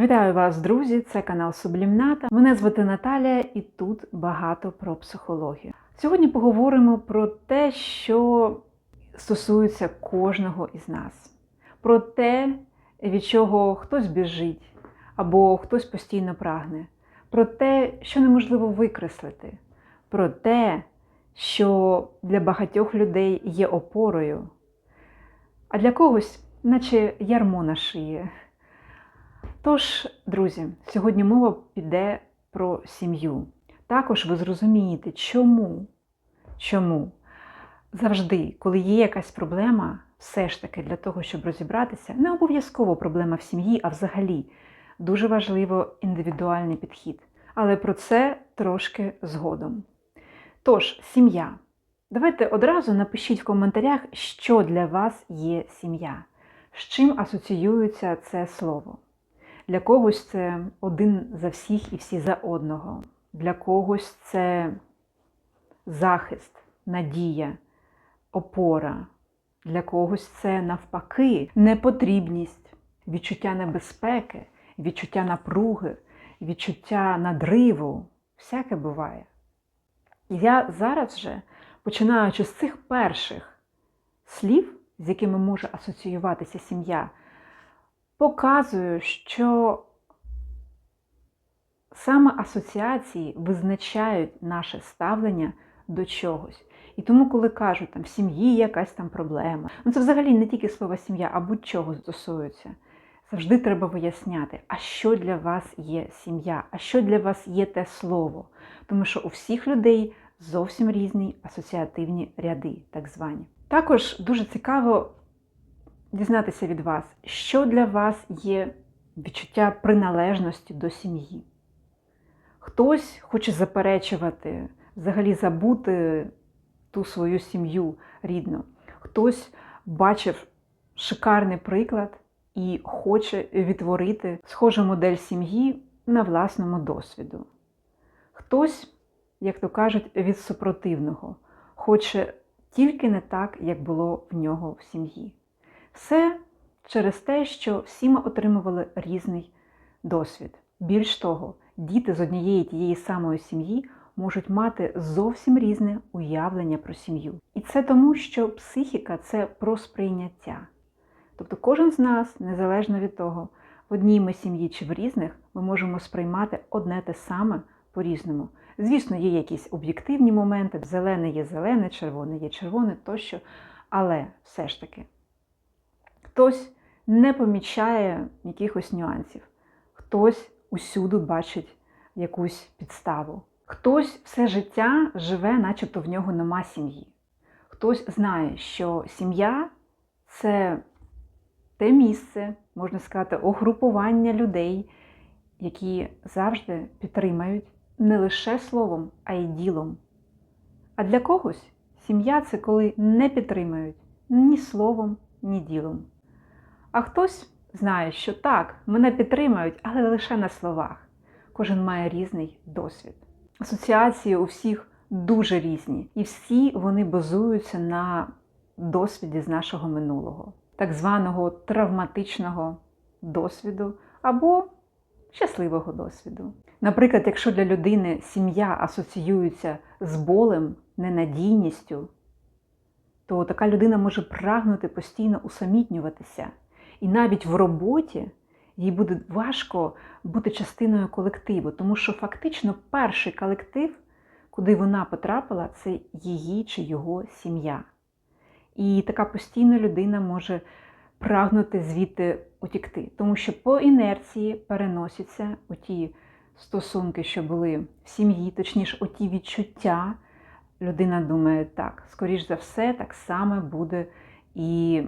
Вітаю вас, друзі! Це канал Сублімната. Мене звати Наталія, і тут багато про психологію. Сьогодні поговоримо про те, що стосується кожного із нас, про те, від чого хтось біжить або хтось постійно прагне, про те, що неможливо викреслити, про те, що для багатьох людей є опорою, а для когось, наче ярмо на шиї. Тож, друзі, сьогодні мова піде про сім'ю. Також ви зрозумієте, чому, чому завжди, коли є якась проблема, все ж таки для того, щоб розібратися, не обов'язково проблема в сім'ї, а взагалі дуже важливо індивідуальний підхід. Але про це трошки згодом. Тож, сім'я. Давайте одразу напишіть в коментарях, що для вас є сім'я, з чим асоціюється це слово. Для когось це один за всіх і всі за одного. Для когось це захист, надія, опора. Для когось це навпаки непотрібність, відчуття небезпеки, відчуття напруги, відчуття надриву. Всяке буває. Я зараз вже, починаючи з цих перших слів, з якими може асоціюватися сім'я, показую, що саме асоціації визначають наше ставлення до чогось. І тому, коли кажуть, там в сім'ї якась там проблема, ну це взагалі не тільки слово сім'я, а будь-чого стосується. Завжди треба виясняти, а що для вас є сім'я, а що для вас є те слово. Тому що у всіх людей зовсім різні асоціативні ряди, так звані. Також дуже цікаво дізнатися від вас, що для вас є відчуття приналежності до сім'ї. Хтось хоче заперечувати, взагалі забути ту свою сім'ю рідну. Хтось бачив шикарний приклад і хоче відтворити схожу модель сім'ї на власному досвіду. Хтось, як то кажуть, від супротивного, хоче тільки не так, як було в нього в сім'ї. Все через те, що всі ми отримували різний досвід. Більш того, діти з однієї тієї самої сім'ї можуть мати зовсім різне уявлення про сім'ю. І це тому, що психіка це про сприйняття. Тобто кожен з нас, незалежно від того, в одній ми сім'ї чи в різних, ми можемо сприймати одне те саме по-різному. Звісно, є якісь об'єктивні моменти, зелене є зелене, червоне є червоне тощо, але все ж таки. Хтось не помічає якихось нюансів, хтось усюди бачить якусь підставу. Хтось все життя живе, начебто в нього нема сім'ї. Хтось знає, що сім'я це те місце, можна сказати, угрупування людей, які завжди підтримають не лише словом, а й ділом. А для когось сім'я це коли не підтримують ні словом, ні ділом. А хтось знає, що так, мене підтримають, але лише на словах. Кожен має різний досвід. Асоціації у всіх дуже різні, і всі вони базуються на досвіді з нашого минулого, так званого травматичного досвіду або щасливого досвіду. Наприклад, якщо для людини сім'я асоціюється з болем, ненадійністю, то така людина може прагнути постійно усамітнюватися. І навіть в роботі їй буде важко бути частиною колективу, тому що фактично перший колектив, куди вона потрапила, це її чи його сім'я. І така постійна людина може прагнути звідти утікти, тому що по інерції переносяться у ті стосунки, що були в сім'ї, точніше, у ті відчуття. Людина думає, так, скоріш за все, так само буде і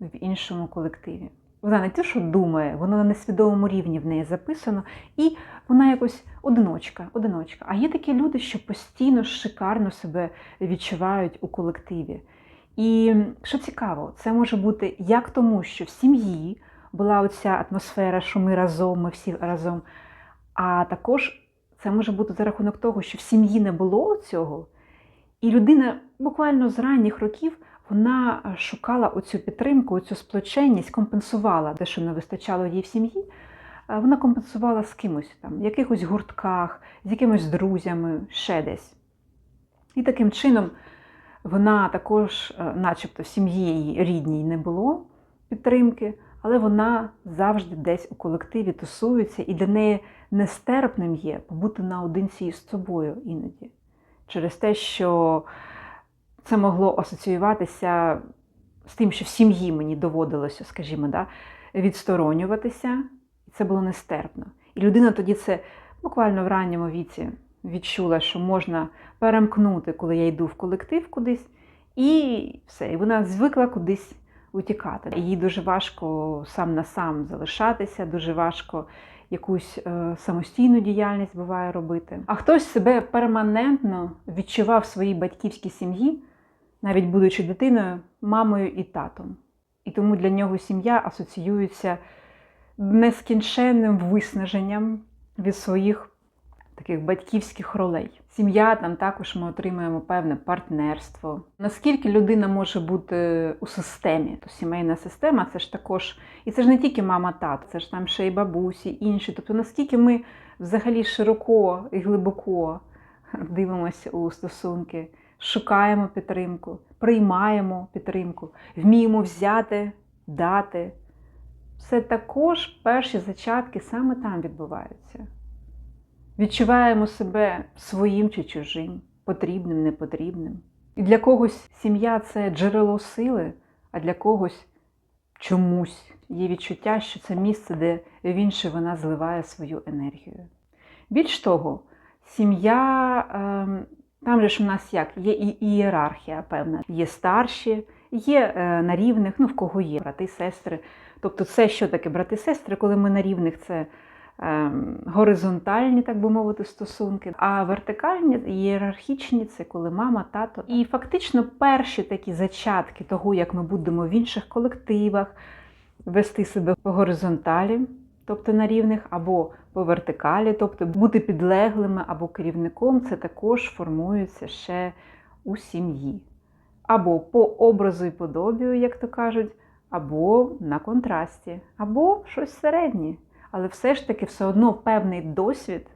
в іншому колективі. Вона не те, що думає, воно на несвідомому рівні в неї записано, і вона якось одиночка. одиночка. А є такі люди, що постійно шикарно себе відчувають у колективі. І що цікаво, це може бути як тому, що в сім'ї була оця атмосфера, що ми разом, ми всі разом. А також це може бути за рахунок того, що в сім'ї не було цього, і людина буквально з ранніх років вона шукала оцю підтримку, оцю сплоченність, компенсувала те, що не вистачало їй в сім'ї, е, вона компенсувала з кимось там, в якихось гуртках, з якимись друзями, ще десь. І таким чином вона також, е, начебто, в сім'ї її рідній не було підтримки, але вона завжди десь у колективі тусується, і для неї нестерпним є побути наодинці із собою іноді. Через те, що це могло асоціюватися з тим, що в сім'ї мені доводилося, скажімо, да, відсторонюватися, і це було нестерпно. І людина тоді це буквально в ранньому віці відчула, що можна перемкнути, коли я йду в колектив кудись, і все. І вона звикла кудись утікати. Їй дуже важко сам на сам залишатися, дуже важко якусь е, самостійну діяльність буває робити. А хтось себе перманентно відчував в своїй батьківській сім'ї, навіть будучи дитиною, мамою і татом. І тому для нього сім'я асоціюється нескінченним виснаженням від своїх таких батьківських ролей. Сім'я там також ми отримуємо певне партнерство. Наскільки людина може бути у системі, то сімейна система це ж також, і це ж не тільки мама, тато, це ж там ще й бабусі, інші. Тобто, наскільки ми взагалі широко і глибоко дивимося у стосунки, шукаємо підтримку, приймаємо підтримку, вміємо взяти, дати. Це також перші зачатки саме там відбуваються. Відчуваємо себе своїм чи чужим, потрібним, непотрібним. І для когось сім'я це джерело сили, а для когось чомусь є відчуття, що це місце, де він чи вона зливає свою енергію. Більш того, сім'я, ем, там же ж у нас як, є і ієрархія певна, є старші, є е, на рівних, ну в кого є брати, сестри. Тобто, це що таке? Брати-сестри, коли ми на рівних це ем, горизонтальні, так би мовити, стосунки, а вертикальні, ієрархічні це коли мама, тато. І фактично перші такі зачатки того, як ми будемо в інших колективах вести себе по горизонталі, тобто на рівних, або по вертикалі, тобто бути підлеглими або керівником, це також формується ще у сім'ї. Або по образу і подобію, як то кажуть, або на контрасті, або щось середнє. Але все ж таки все одно певний досвід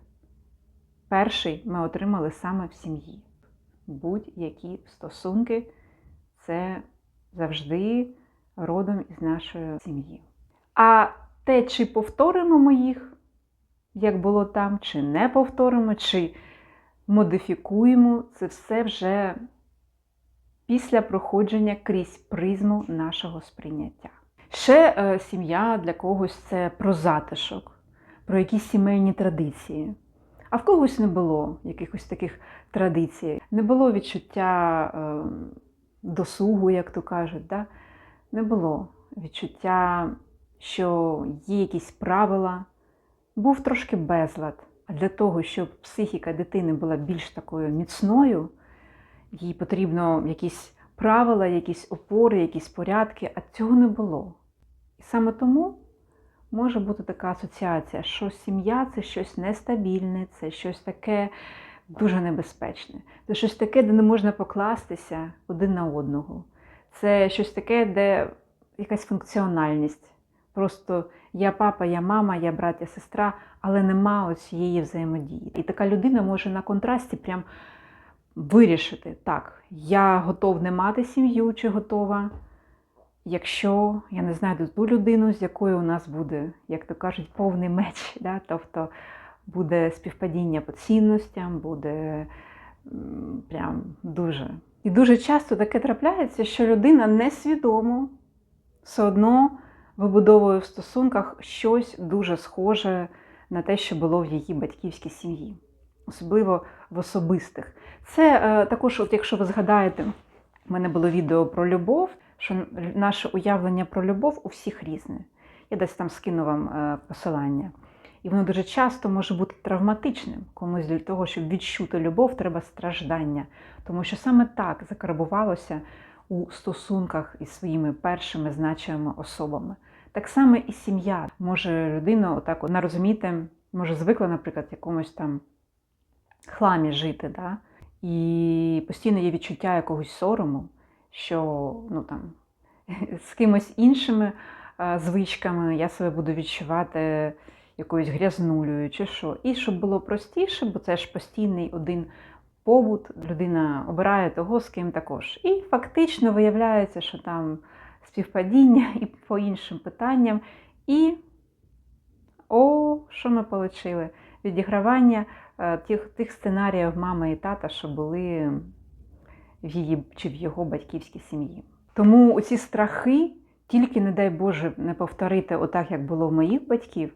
перший ми отримали саме в сім'ї. Будь-які стосунки це завжди родом із нашої сім'ї. А те, чи повторимо ми їх, як було там, чи не повторимо, чи модифікуємо, це все вже після проходження крізь призму нашого сприйняття. Ще е, сім'я для когось це про затишок, про якісь сімейні традиції. А в когось не було якихось таких традицій, не було відчуття е, досугу, як то кажуть. Да? Не було відчуття, що є якісь правила, був трошки безлад. А для того, щоб психіка дитини була більш такою міцною, їй потрібно якісь правила, якісь опори, якісь порядки, а цього не було. І саме тому може бути така асоціація, що сім'я це щось нестабільне, це щось таке дуже небезпечне, це щось таке, де не можна покластися один на одного. Це щось таке, де якась функціональність. Просто я папа, я мама, я брат, я сестра, але нема цієї взаємодії. І така людина може на контрасті прям вирішити, так, я готов не мати сім'ю чи готова, якщо я не знайду ту людину, з якою у нас буде, як то кажуть, повний меч. Да? Тобто буде співпадіння по цінностям, буде прям дуже. І дуже часто таке трапляється, що людина несвідомо все одно вибудовує в стосунках щось дуже схоже на те, що було в її батьківській сім'ї, особливо в особистих. Це е, також, от якщо ви згадаєте, в мене було відео про любов, що наше уявлення про любов у всіх різне. Я десь там скину вам е, посилання. І воно дуже часто може бути травматичним. Комусь для того, щоб відчути любов, треба страждання. Тому що саме так закарбувалося у стосунках із своїми першими значимими особами. Так само і сім'я може людина, отак, вона розумієте, може звикла, наприклад, якомусь там хламі жити. Да? І постійно є відчуття якогось сорому, що ну, там, з кимось іншими е, звичками я себе буду відчувати якоюсь грязнулею чи що. І щоб було простіше, бо це ж постійний один побут, людина обирає того, з ким також. І фактично виявляється, що там співпадіння і по іншим питанням. І о, що ми отримали? Відігравання е, тих, тих сценаріїв мами і тата, що були в її чи в його батьківській сім'ї. Тому оці страхи, тільки, не дай Боже, не повторити отак, як було в моїх батьків,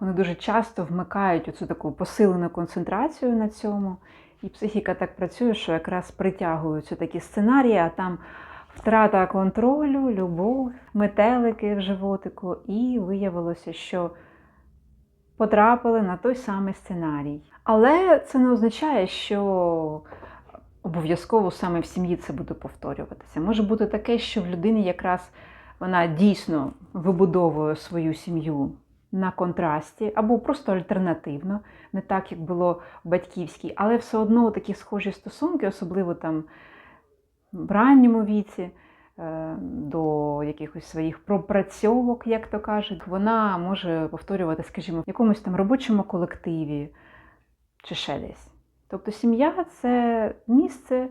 вони дуже часто вмикають оцю таку посилену концентрацію на цьому. І психіка так працює, що якраз притягуються такі сценарії, а там втрата контролю, любов, метелики в животику, і виявилося, що потрапили на той самий сценарій. Але це не означає, що обов'язково саме в сім'ї це буде повторюватися. Може бути таке, що в людини якраз вона дійсно вибудовує свою сім'ю на контрасті, або просто альтернативно, не так, як було в батьківській, але все одно такі схожі стосунки, особливо там в ранньому віці, е, до якихось своїх пропрацьовок, як то кажуть, вона може повторювати, скажімо, в якомусь там робочому колективі чи ще десь. Тобто сім'я це місце,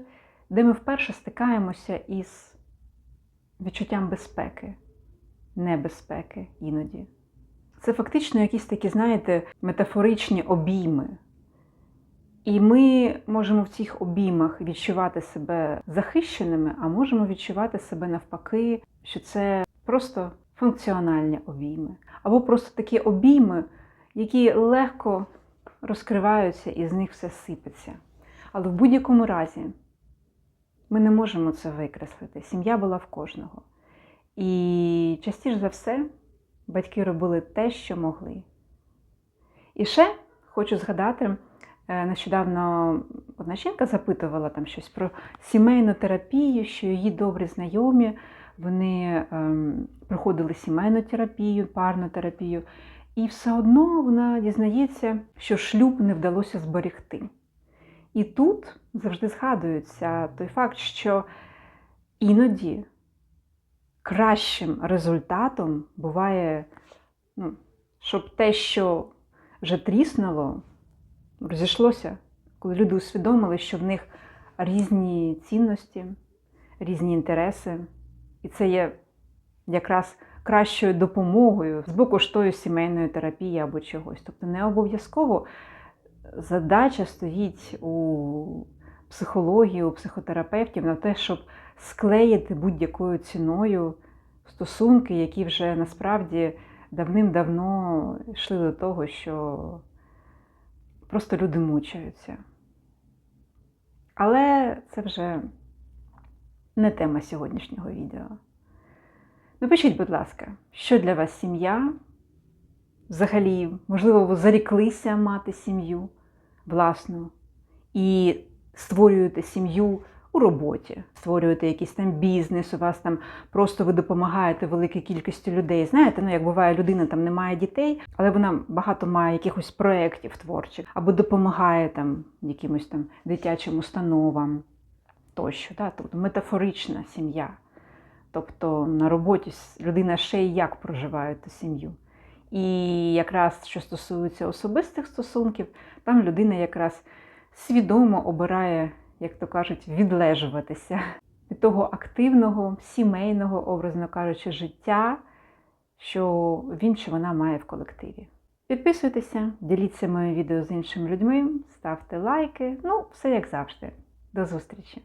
де ми вперше стикаємося із відчуттям безпеки, небезпеки іноді. Це фактично якісь такі, знаєте, метафоричні обійми. І ми можемо в цих обіймах відчувати себе захищеними, а можемо відчувати себе навпаки, що це просто функціональні обійми. Або просто такі обійми, які легко розкриваються і з них все сипеться. Але в будь-якому разі ми не можемо це викреслити. Сім'я була в кожного. І частіше за все батьки робили те, що могли. І ще хочу згадати, е, нещодавно одна жінка запитувала там щось про сімейну терапію, що її добрі знайомі, вони ем, проходили сімейну терапію, парну терапію. І все одно вона дізнається, що шлюб не вдалося зберегти. І тут завжди згадується той факт, що іноді кращим результатом буває, ну, щоб те, що вже тріснуло, розійшлося, коли люди усвідомили, що в них різні цінності, різні інтереси, і це є якраз кращою допомогою з боку ж тої сімейної терапії або чогось. Тобто не обов'язково задача стоїть у психології, у психотерапевтів на те, щоб склеїти будь-якою ціною стосунки, які вже насправді давним-давно йшли до того, що просто люди мучаються. Але це вже не тема сьогоднішнього відео. Напишіть, будь ласка, що для вас сім'я? Взагалі, можливо, ви заріклися мати сім'ю власну і створюєте сім'ю у роботі, створюєте якийсь там бізнес, у вас там просто ви допомагаєте великій кількості людей. Знаєте, ну як буває, людина там не має дітей, але вона багато має якихось проєктів творчих, або допомагає там якимось там дитячим установам тощо. Да? Тобто метафорична сім'я. Тобто на роботі людина ще й як проживає ту сім'ю. І якраз що стосується особистих стосунків, там людина якраз свідомо обирає, як то кажуть, відлежуватися від того активного, сімейного, образно кажучи, життя, що він чи вона має в колективі. Підписуйтеся, діліться моїм відео з іншими людьми, ставте лайки. Ну, все як завжди. До зустрічі!